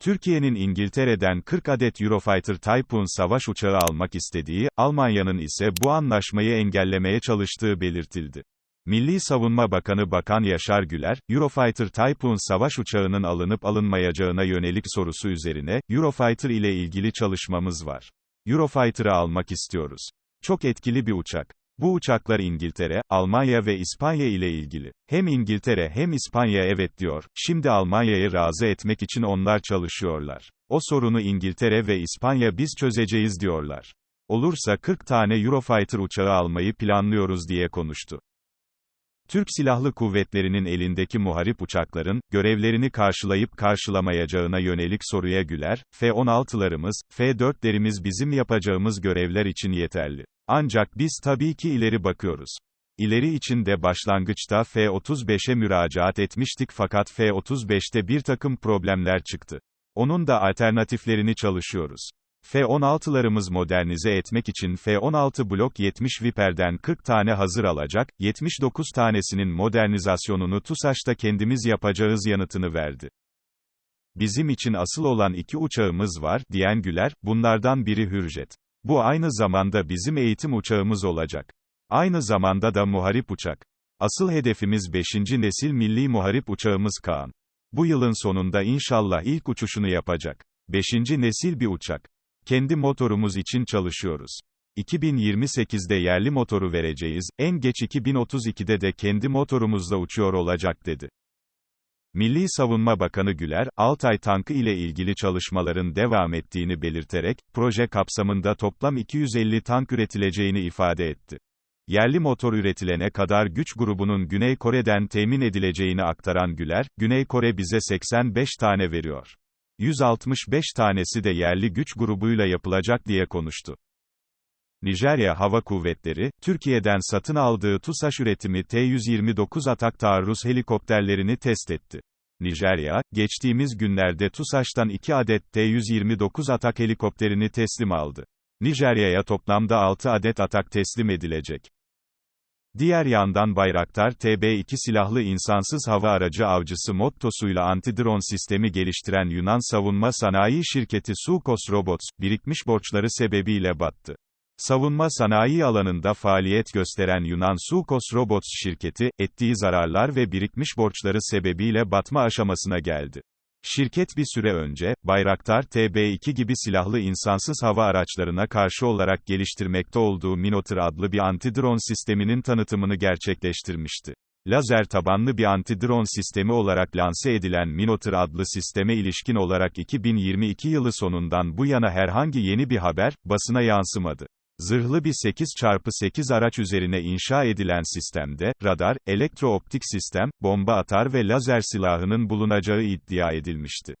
Türkiye'nin İngiltere'den 40 adet Eurofighter Typhoon savaş uçağı almak istediği, Almanya'nın ise bu anlaşmayı engellemeye çalıştığı belirtildi. Milli Savunma Bakanı Bakan Yaşar Güler, Eurofighter Typhoon savaş uçağının alınıp alınmayacağına yönelik sorusu üzerine, Eurofighter ile ilgili çalışmamız var. Eurofighter'ı almak istiyoruz. Çok etkili bir uçak. Bu uçaklar İngiltere, Almanya ve İspanya ile ilgili. Hem İngiltere hem İspanya evet diyor, şimdi Almanya'yı razı etmek için onlar çalışıyorlar. O sorunu İngiltere ve İspanya biz çözeceğiz diyorlar. Olursa 40 tane Eurofighter uçağı almayı planlıyoruz diye konuştu. Türk Silahlı Kuvvetleri'nin elindeki muharip uçakların, görevlerini karşılayıp karşılamayacağına yönelik soruya Güler, F-16'larımız, F-4'lerimiz bizim yapacağımız görevler için yeterli. Ancak biz tabii ki ileri bakıyoruz. İleri için de başlangıçta F-35'e müracaat etmiştik fakat F-35'te bir takım problemler çıktı. Onun da alternatiflerini çalışıyoruz. F-16'larımız modernize etmek için F-16 Blok 70 Viper'den 40 tane hazır alacak, 79 tanesinin modernizasyonunu TUSAŞ'ta kendimiz yapacağız yanıtını verdi. Bizim için asıl olan iki uçağımız var, diyen Güler, bunlardan biri Hürjet. Bu aynı zamanda bizim eğitim uçağımız olacak. Aynı zamanda da muharip uçak. Asıl hedefimiz 5. nesil milli muharip uçağımız Kaan. Bu yılın sonunda inşallah ilk uçuşunu yapacak. 5. nesil bir uçak. Kendi motorumuz için çalışıyoruz. 2028'de yerli motoru vereceğiz, en geç 2032'de de kendi motorumuzla uçuyor olacak dedi. Milli Savunma Bakanı Güler, Altay tankı ile ilgili çalışmaların devam ettiğini belirterek, proje kapsamında toplam 250 tank üretileceğini ifade etti. Yerli motor üretilene kadar güç grubunun Güney Kore'den temin edileceğini aktaran Güler, Güney Kore bize 85 tane veriyor. 165 tanesi de yerli güç grubuyla yapılacak diye konuştu. Nijerya Hava Kuvvetleri, Türkiye'den satın aldığı TUSAŞ üretimi T-129 atak taarruz helikopterlerini test etti. Nijerya, geçtiğimiz günlerde TUSAŞ'tan 2 adet T-129 atak helikopterini teslim aldı. Nijerya'ya toplamda 6 adet atak teslim edilecek. Diğer yandan Bayraktar TB2 silahlı insansız hava aracı avcısı mottosuyla antidron sistemi geliştiren Yunan savunma sanayi şirketi Sukos Robots, birikmiş borçları sebebiyle battı. Savunma sanayi alanında faaliyet gösteren Yunan Sukos Robots şirketi, ettiği zararlar ve birikmiş borçları sebebiyle batma aşamasına geldi. Şirket bir süre önce, Bayraktar TB2 gibi silahlı insansız hava araçlarına karşı olarak geliştirmekte olduğu Minotaur adlı bir antidron sisteminin tanıtımını gerçekleştirmişti. Lazer tabanlı bir antidron sistemi olarak lanse edilen Minotaur adlı sisteme ilişkin olarak 2022 yılı sonundan bu yana herhangi yeni bir haber, basına yansımadı. Zırhlı bir 8x8 araç üzerine inşa edilen sistemde, radar, elektrooptik sistem, bomba atar ve lazer silahının bulunacağı iddia edilmişti.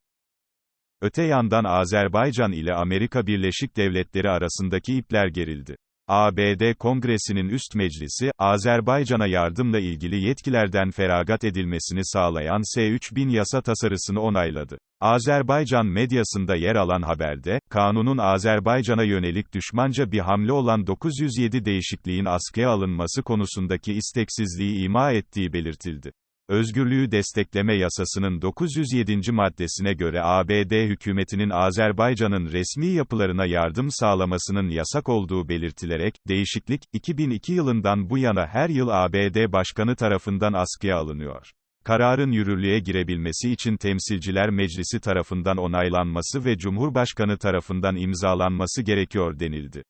Öte yandan Azerbaycan ile Amerika Birleşik Devletleri arasındaki ipler gerildi. ABD Kongresi'nin üst meclisi, Azerbaycan'a yardımla ilgili yetkilerden feragat edilmesini sağlayan S-3000 yasa tasarısını onayladı. Azerbaycan medyasında yer alan haberde, kanunun Azerbaycan'a yönelik düşmanca bir hamle olan 907 değişikliğin askıya alınması konusundaki isteksizliği ima ettiği belirtildi. Özgürlüğü destekleme yasasının 907. maddesine göre ABD hükümetinin Azerbaycan'ın resmi yapılarına yardım sağlamasının yasak olduğu belirtilerek, değişiklik, 2002 yılından bu yana her yıl ABD Başkanı tarafından askıya alınıyor. Kararın yürürlüğe girebilmesi için Temsilciler Meclisi tarafından onaylanması ve Cumhurbaşkanı tarafından imzalanması gerekiyor denildi.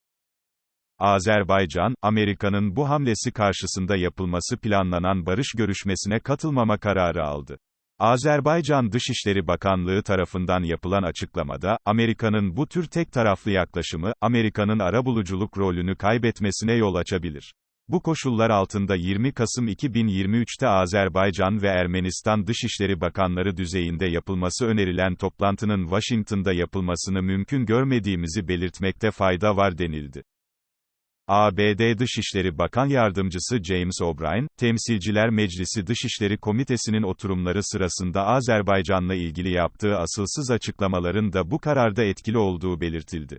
Azerbaycan, Amerika'nın bu hamlesi karşısında yapılması planlanan barış görüşmesine katılmama kararı aldı. Azerbaycan Dışişleri Bakanlığı tarafından yapılan açıklamada, Amerika'nın bu tür tek taraflı yaklaşımı, Amerika'nın arabuluculuk rolünü kaybetmesine yol açabilir. Bu koşullar altında 20 Kasım 2023'te Azerbaycan ve Ermenistan Dışişleri Bakanları düzeyinde yapılması önerilen toplantının Washington'da yapılmasını mümkün görmediğimizi belirtmekte fayda var denildi. ABD Dışişleri Bakan Yardımcısı James O'Brien, Temsilciler Meclisi Dışişleri Komitesi'nin oturumları sırasında Azerbaycan'la ilgili yaptığı asılsız açıklamaların da bu kararda etkili olduğu belirtildi.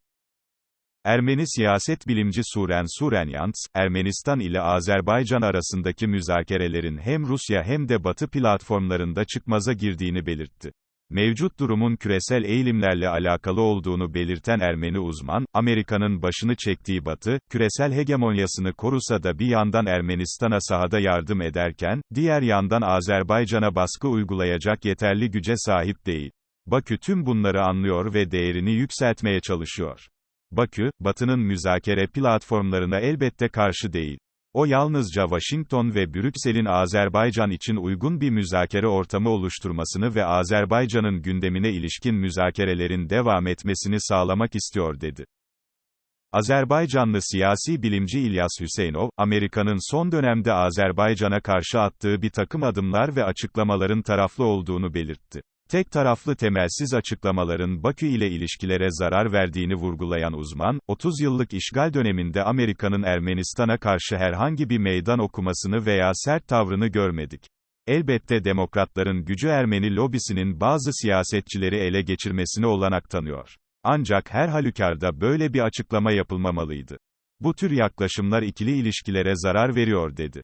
Ermeni siyaset bilimci Suren Surenyants, Ermenistan ile Azerbaycan arasındaki müzakerelerin hem Rusya hem de Batı platformlarında çıkmaza girdiğini belirtti. Mevcut durumun küresel eğilimlerle alakalı olduğunu belirten Ermeni uzman, Amerika'nın başını çektiği Batı, küresel hegemonyasını korusa da bir yandan Ermenistan'a sahada yardım ederken, diğer yandan Azerbaycan'a baskı uygulayacak yeterli güce sahip değil. Bakü tüm bunları anlıyor ve değerini yükseltmeye çalışıyor. Bakü, Batı'nın müzakere platformlarına elbette karşı değil. O yalnızca Washington ve Brüksel'in Azerbaycan için uygun bir müzakere ortamı oluşturmasını ve Azerbaycan'ın gündemine ilişkin müzakerelerin devam etmesini sağlamak istiyor dedi. Azerbaycanlı siyasi bilimci İlyas Hüseyinov, Amerika'nın son dönemde Azerbaycan'a karşı attığı bir takım adımlar ve açıklamaların taraflı olduğunu belirtti. Tek taraflı temelsiz açıklamaların Bakü ile ilişkilere zarar verdiğini vurgulayan uzman, 30 yıllık işgal döneminde Amerika'nın Ermenistan'a karşı herhangi bir meydan okumasını veya sert tavrını görmedik. Elbette demokratların gücü Ermeni lobisinin bazı siyasetçileri ele geçirmesine olanak tanıyor. Ancak her halükarda böyle bir açıklama yapılmamalıydı. Bu tür yaklaşımlar ikili ilişkilere zarar veriyor dedi.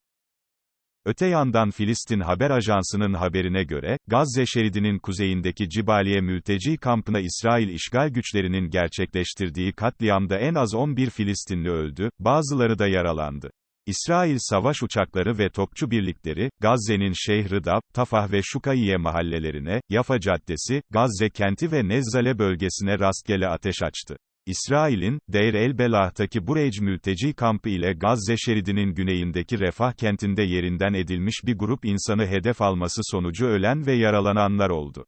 Öte yandan Filistin Haber Ajansı'nın haberine göre, Gazze şeridinin kuzeyindeki Cibaliye mülteci kampına İsrail işgal güçlerinin gerçekleştirdiği katliamda en az 11 Filistinli öldü, bazıları da yaralandı. İsrail savaş uçakları ve topçu birlikleri, Gazze'nin Şeyh Rıdab, Tafah ve Şukayiye mahallelerine, Yafa Caddesi, Gazze kenti ve Nezzale bölgesine rastgele ateş açtı. İsrail'in, Deir el-Belah'taki Burej mülteci kampı ile Gazze şeridinin güneyindeki Refah kentinde yerinden edilmiş bir grup insanı hedef alması sonucu ölen ve yaralananlar oldu.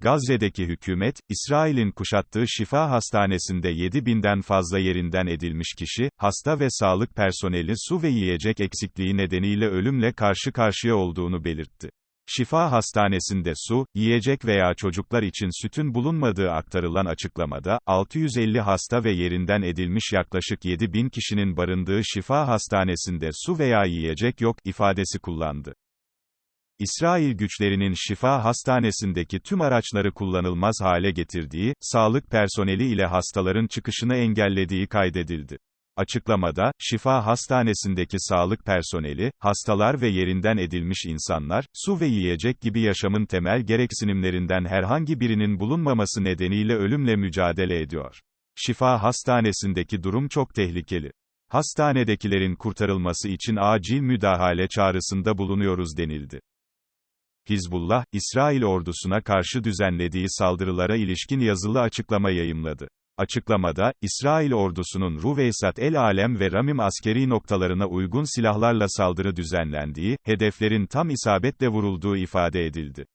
Gazze'deki hükümet, İsrail'in kuşattığı şifa hastanesinde 7 binden fazla yerinden edilmiş kişi, hasta ve sağlık personeli su ve yiyecek eksikliği nedeniyle ölümle karşı karşıya olduğunu belirtti. Şifa Hastanesi'nde su, yiyecek veya çocuklar için sütün bulunmadığı aktarılan açıklamada, 650 hasta ve yerinden edilmiş yaklaşık 7 bin kişinin barındığı Şifa Hastanesi'nde su veya yiyecek yok, ifadesi kullandı. İsrail güçlerinin Şifa Hastanesi'ndeki tüm araçları kullanılmaz hale getirdiği, sağlık personeli ile hastaların çıkışını engellediği kaydedildi. Açıklamada, Şifa Hastanesi'ndeki sağlık personeli, hastalar ve yerinden edilmiş insanlar, su ve yiyecek gibi yaşamın temel gereksinimlerinden herhangi birinin bulunmaması nedeniyle ölümle mücadele ediyor. Şifa Hastanesi'ndeki durum çok tehlikeli. Hastanedekilerin kurtarılması için acil müdahale çağrısında bulunuyoruz denildi. Hizbullah, İsrail ordusuna karşı düzenlediği saldırılara ilişkin yazılı açıklama yayımladı. Açıklamada, İsrail ordusunun Ruveysat el Alem ve Ramim askeri noktalarına uygun silahlarla saldırı düzenlendiği, hedeflerin tam isabetle vurulduğu ifade edildi.